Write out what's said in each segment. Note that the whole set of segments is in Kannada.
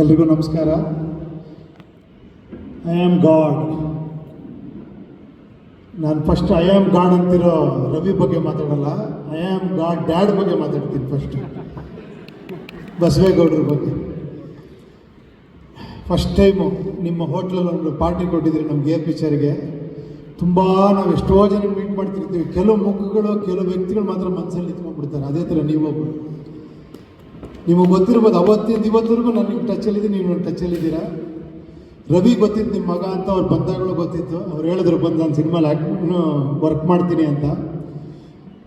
ಎಲ್ರಿಗೂ ನಮಸ್ಕಾರ. ಐ ಆಮ್ ಗಾಡ್ ನಾನು ಫಸ್ಟ್ ಐ ಆಮ್ ಗಾಡ್ ಅಂತಿರೋ ರವಿ ಬಗ್ಗೆ ಮಾತಾಡಲ್ಲ. ಐ ಆಮ್ ಗಾಡ್ ಡ್ಯಾಡ್ ಬಗ್ಗೆ ಮಾತಾಡ್ತೀನಿ ಫಸ್ಟ್ ಬಸವೇಗೌಡರ ಬಗ್ಗೆ. ಫಸ್ಟ್ ಟೈಮು ನಿಮ್ಮ ಹೋಟ್ಲಲ್ಲಿ ಒಂದು ಪಾರ್ಟಿ ಕೊಟ್ಟಿದ್ರಿ ನಮ್ಮ ಎ ಪಿಚ್ಚರ್ಗೆ ತುಂಬ ನಾವು ಎಷ್ಟೋ ಜನ ಮೀಟ್ ಮಾಡ್ತಿರ್ತೀವಿ. ಕೆಲವು ಮುಖಗಳು, ಕೆಲವು ವ್ಯಕ್ತಿಗಳು ಮಾತ್ರ ಮನಸ್ಸಲ್ಲಿ ನಿಂತ್ಕೊಂಡ್ಬಿಡ್ತಾರೆ. ಅದೇ ಥರ ನೀವೊಬ್ಬರು ನಿಮಗೆ ಗೊತ್ತಿರ್ಬೋದು, ಅವತ್ತಿಂದ ಇವತ್ತಿಗೂ ನನಗೆ ನಿಮ್ಮ ಟಚಲ್ಲಿದ್ದೀನಿ ನೀವು ನನ್ನ ಟಚಲ್ಲಿದ್ದೀರಾ ರವಿ ಗೊತ್ತಿತ್ತು ನಿಮ್ಮ ಮಗ ಅಂತ, ಅವ್ರು ಬಂದಾಗಲೂ ಗೊತ್ತಿತ್ತು. ಅವ್ರು ಹೇಳಿದ್ರು, ಬಂದು ನಾನು ಸಿನಿಮಾಲಿ ಆ್ಯಕ್ಟ್ ವರ್ಕ್ ಮಾಡ್ತೀನಿ ಅಂತ.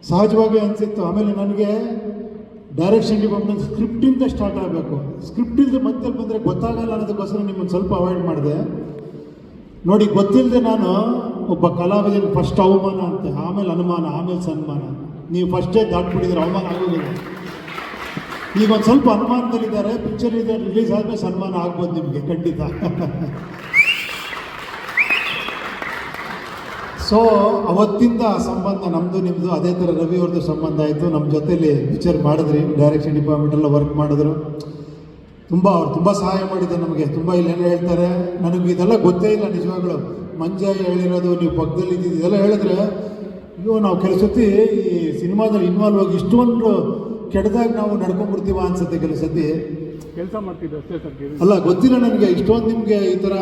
ಸಹಜವಾಗಿ ಅನಿಸಿತ್ತು. ಆಮೇಲೆ ನನಗೆ ಡೈರೆಕ್ಷನ್ ಡಿಪಾರ್ಟ್ಮೆಂಟ್ ಸ್ಕ್ರಿಪ್ಟಿಂದ ಸ್ಟಾರ್ಟ್ ಆಗಬೇಕು. ಸ್ಕ್ರಿಪ್ಟಿಂದ ಮತ್ತೆ ಬಂದರೆ ಗೊತ್ತಾಗಲ್ಲ ಅನ್ನೋದಕ್ಕೋಸ್ಕರ ನಿಮ್ಮನ್ನು ಸ್ವಲ್ಪ ಅವಾಯ್ಡ್ ಮಾಡಿದೆ. ನೋಡಿ ಗೊತ್ತಿಲ್ಲದೆ ನಾನು ಒಬ್ಬ ಕಲಾವಿದನ ಫಸ್ಟ್ ಅವಮಾನ ಅಂತೆ. ಆಮೇಲೆ ಅನುಮಾನ, ಆಮೇಲೆ ಸನ್ಮಾನ. ನೀವು ಫಸ್ಟೇ ದಾಟ್ಬಿಟ್ಟಿದ್ರೆ ಅವಮಾನ ಆಗೋದಿಲ್ಲ. ಈಗ ಒಂದು ಸ್ವಲ್ಪ ಅನುಮಾನದಲ್ಲಿದ್ದಾರೆ ಪಿಕ್ಚರ್ ಇದೆ ರಿಲೀಸ್ ಆದಮೇಲೆ ಸನ್ಮಾನ ಆಗ್ಬೋದು ನಿಮಗೆ, ಖಂಡಿತ. ಸೊ ಅವತ್ತಿಂದ ಸಂಬಂಧ ನಮ್ಮದು ನಿಮ್ಮದು ಅದೇ ಥರ ರವಿ ಅವ್ರದ್ದು ಸಂಬಂಧ ಆಯಿತು. ನಮ್ಮ ಜೊತೆಲಿ ಪಿಕ್ಚರ್ ಮಾಡಿದ್ರಿ ಡೈರೆಕ್ಷನ್ ಡಿಪಾರ್ಟ್ಮೆಂಟ್ ಎಲ್ಲ ವರ್ಕ್ ಮಾಡಿದ್ರು. ತುಂಬ, ಅವ್ರು ತುಂಬ ಸಹಾಯ ಮಾಡಿದ್ದಾರೆ ನಮಗೆ, ತುಂಬ ಇಲ್ಲೆಲ್ಲ ಹೇಳ್ತಾರೆ. ನನಗೆ ಇದೆಲ್ಲ ಗೊತ್ತೇ ಇಲ್ಲ ನಿಜವಾಗ್ಲು. ಮಂಜ ಹೇಳಿರೋದು, ನೀವು ಪಕ್ಕದಲ್ಲಿ ಇದ್ದಿದ್ದು ಇದೆಲ್ಲ ಹೇಳಿದ್ರೆ, ಅಯ್ಯೋ, ನಾವು ಕೆಲವು ಸತಿ ಈ ಸಿನಿಮಾದಲ್ಲಿ ಇನ್ವಾಲ್ವ್ ಆಗಿ ಇಷ್ಟೊಂದು ಕೆಟ್ಟದಾಗ ನಾವು ನಡ್ಕೊಂಡ್ಬಿಡ್ತೀವ ಅನ್ಸುತ್ತೆ ಕೆಲವು ಸತಿ. ಕೆಲಸ ಮಾಡ್ತಿದ್ದೆ ಅಷ್ಟೇ ಸರ್ ಅಲ್ಲ ಗೊತ್ತಿಲ್ಲ ನನಗೆ ಇಷ್ಟೊಂದು ನಿಮಗೆ ಈ ಥರ